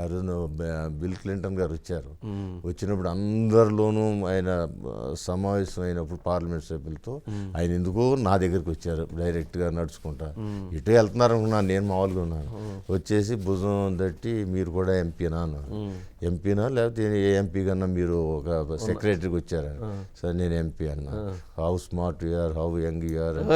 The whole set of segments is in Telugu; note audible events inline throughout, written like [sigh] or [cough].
ఆ రోజున బిల్ క్లింటన్ గారు వచ్చారు. వచ్చినప్పుడు అందరిలోనూ ఆయన సమావేశం అయినప్పుడు పార్లమెంట్ సభ్యులతో ఆయన ఎందుకో నా దగ్గరికి వచ్చారు డైరెక్ట్గా నడుచుకుంటా. ఇటు వెళ్తున్నారు అనుకున్నాను నేను మామూలుగా ఉన్నాను. వచ్చేసి భుజం తట్టి మీరు కూడా ఎంపీనా అన్నారు. ఎంపీనా లేకపోతే ఏ ఎంపీ కన్నా మీరు ఒక సెక్రటరీకి వచ్చారా? సరే నేను ఎంపీ అన్నా. How smart you are how young you are అని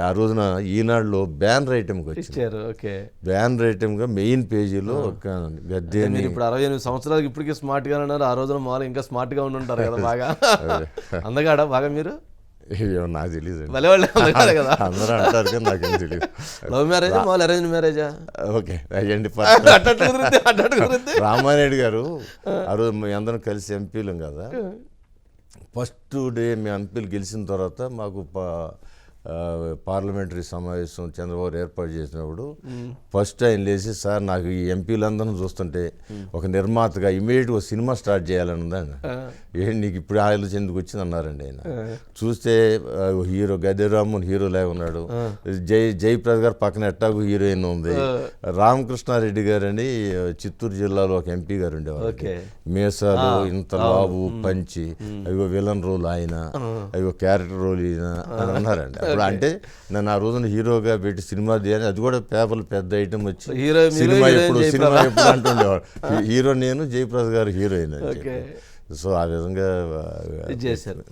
ఆ రోజున ఈనాడులో బ్యానర్ ఐటమ్కి వచ్చింది. ఇచ్చారు ఓకే. బ్యానర్ ఐటమ్గా మెయిన్ పేజీలో ఒక గద్దె ఇప్పుడు అరవై ఎనిమిది సంవత్సరాలకి ఇప్పటికీ స్మార్ట్గా ఉన్నారు ఆ రోజున మామూలు ఇంకా స్మార్ట్గా ఉండి ఉంటారు కదా బాగా. [laughs] అందగాడ బాగా మీరు? నాకు తెలియదు కదా. అందరూ అంటారు కానీ నాకేం తెలియదు లవ్ మ్యారేజ్ మామూలు అరేంజ్ మ్యారేజా ఓకే అయ్యండి [laughs] రామానాయుడు గారు ఆ. రోజు మేము అందరం కలిసి ఎంపీలం కదా. ఫస్ట్ డే మేము ఎంపీలు గెలిచిన తర్వాత మాకు పార్లమెంటరీ సమావేశం చంద్రబాబు ఏర్పాటు చేసినప్పుడు ఫస్ట్ ఆయన లేచి సార్ నాకు ఈ ఎంపీలందరం చూస్తుంటే ఒక నిర్మాతగా ఇమీడియట్గా ఒక సినిమా స్టార్ట్ చేయాలని ఉందండి ఏంటి నీకు ఇప్పుడు ఆలోచన ఎందుకు వచ్చింది అన్నారండి ఆయన చూస్తే హీరో గద్దెరామన్ హీరో లాగా ఉన్నాడు. జై జయప్రద గారు పక్కన ఎట్టాగు హీరోయిన్ ఉంది. రామకృష్ణారెడ్డి గారు అని చిత్తూరు జిల్లాలో ఒక ఎంపీ గారు ఉండేవారు. మీసాలు ఇంత లావు పంచి అవిగో విలన్ రోల్ ఆయన. అవిగో క్యారెక్టర్ రోల్ అని అన్నారండి. అప్పుడు అంటే నన్ను ఆ రోజున హీరోగా పెట్టి సినిమా తీయాలి అది కూడా పేపర్లు పెద్ద ఐటమ్ వచ్చి సినిమా ఎప్పుడు. సినిమా ఎప్పుడు అంటుండేవాడు. [laughs] హీరో నేను జయప్రద గారు హీరోయిన్. సో ఆ విధంగా చేశారు.